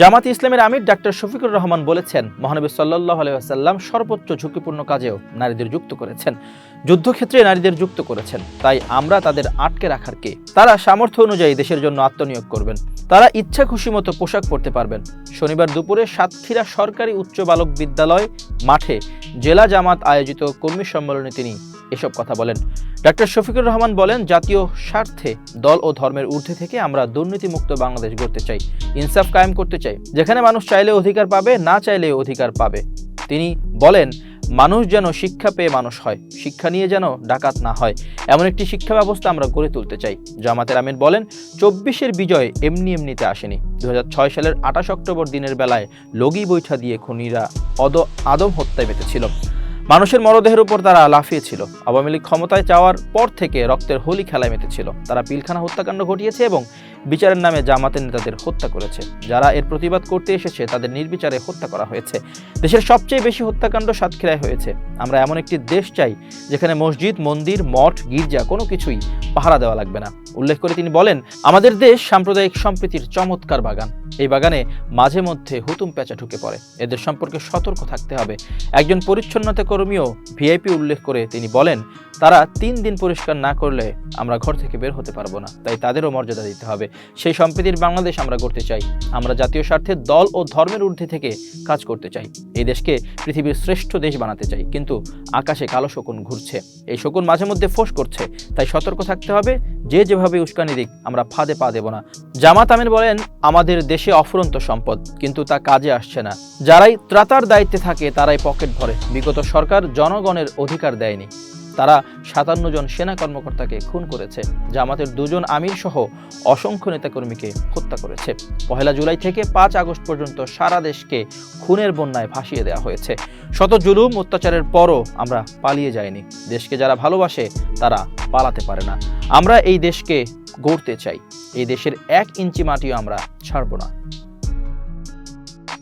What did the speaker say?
জামাত ইসলামের আমির ডাক্তার শফিকুর রহমান বলেছেন, মহানবী সাল্লাহ আলাইসাল্লাম সর্বোচ্চ ঝুঁকিপূর্ণ কাজেও নারীদের যুক্ত করেছেন। যুদ্ধক্ষেত্রে নারীদের যুক্ত করেছেন। তাই আমরা তাদের আটকে রাখার কে? তারা সামর্থ্য অনুযায়ী দেশের জন্য আত্মনিয়োগ করবেন। তারা ইচ্ছা খুশি মতো পোশাক পরতে পারবেন। শনিবার দুপুরে সাতক্ষীরা সরকারি উচ্চ বালক বিদ্যালয় মাঠে জেলা জামাত আয়োজিত কর্মী সম্মেলনে তিনি এসব কথা বলেন। ডাক্তার শফিকুর রহমান বলেন, জাতীয় স্বার্থে দল ও ধর্মের ঊর্ধ্বে থেকে আমরা দুর্নীতিমুক্ত বাংলাদেশ গড়তে চাই, ইনসাফ কায়েম করতে চাই। যেখানে মানুষ চাইলে অধিকার পাবে, না চাইলে অধিকার পাবে। তিনি বলেন মানুষ যেন শিক্ষা পেয়ে মানুষ হয়, শিক্ষা নিয়ে যেন ডাকাত না হয়, এমন একটি শিক্ষা ব্যবস্থা আমরা গড়ে তুলতে চাই। জামাতের আমির বলেন, চব্বিশের বিজয় এমনি এমনিতে আসেনি। দু হাজার ছয় সালের আঠাশ অক্টোবর দিনের বেলায় লগি বৈঠা দিয়ে খুনিরা অদ, আদম হত্যায় মেতেছিল মানুষের মরদেহের উপর তারা লাফিয়েছিল। আওয়ামী লীগ ক্ষমতায় যাওয়ার পর থেকে রক্তের হোলি খেলায় মেতেছিল। তারা পিলখানা হত্যাকাণ্ড ঘটিয়েছে এবং বিচারের নামে জামাতের নেতাদের হত্যা করেছে। যারা এর প্রতিবাদ করতে এসেছে, তাদের নির্বিচারে হত্যা করা হয়েছে। দেশের সবচেয়ে বেশি হত্যাকাণ্ড সাতক্ষীরায় হয়েছে। আমরা এমন একটি দেশ চাই, যেখানে মসজিদ, মন্দির, মঠ, গির্জা কোনো কিছুই পাহারা দেওয়া লাগবে না। উল্লেখ করে তিনি বলেন, আমাদের দেশ সাম্প্রদায়িক সম্প্রীতির চমৎকার বাগান। এই বাগানে মাঝে মধ্যে হুতুম পেঁচা ঢুকে পড়ে। এদের সম্পর্কে সতর্ক থাকতে হবে। একজন পরিচ্ছন্নতা কর্মীও ভিআইপি উল্লেখ করে তিনি বলেন, তারা তিন দিন পরিষ্কার না করলে আমরা ঘর থেকে বের হতে পারব না, তাই তাদেরও মর্যাদা দিতে হবে। সেই সম্প্রীতির বাংলাদেশ আমরা করতে চাই। আমরা জাতীয় স্বার্থে দল ও ধর্মের ঊর্ধ্বে থেকে কাজ করতে চাই। এই দেশকে পৃথিবীর শ্রেষ্ঠ দেশ বানাতে চাই। কিন্তু আকাশে কালো শকুন ঘুরছে। এই শকুন মাঝে মধ্যে ফোঁস করছে, তাই সতর্ক থাকতে হবে। যে যেভাবে উস্কানি দিক, আমরা ফাঁদে পা দেব না। জামাত আমির বলেন, আমাদের দেশে অফুরন্ত সম্পদ, কিন্তু তা কাজে আসছে না। যারাই ত্রাতার দায়িত্বে থাকে, তারাই পকেট ভরে। বিগত সরকার জনগণের অধিকার দেয়নি। তারা সাতান্ন জন সেনা কর্মকর্তাকে খুন করেছে। জামাতের দুজন আমির সহ অসংখ্য নেতাকর্মীকে হত্যা করেছে। পহেলা জুলাই থেকে পাঁচ আগস্ট পর্যন্ত সারা দেশকে খুনের বন্যায় ভাসিয়ে দেওয়া হয়েছে। শত জুলুম, অত্যাচারের পরও আমরা পালিয়ে যাইনি। দেশকে যারা ভালোবাসে, তারা পালাতে পারে না। আমরা এই দেশকে গড়তে চাই। এই দেশের এক ইঞ্চি মাটিও আমরা ছাড়ব না।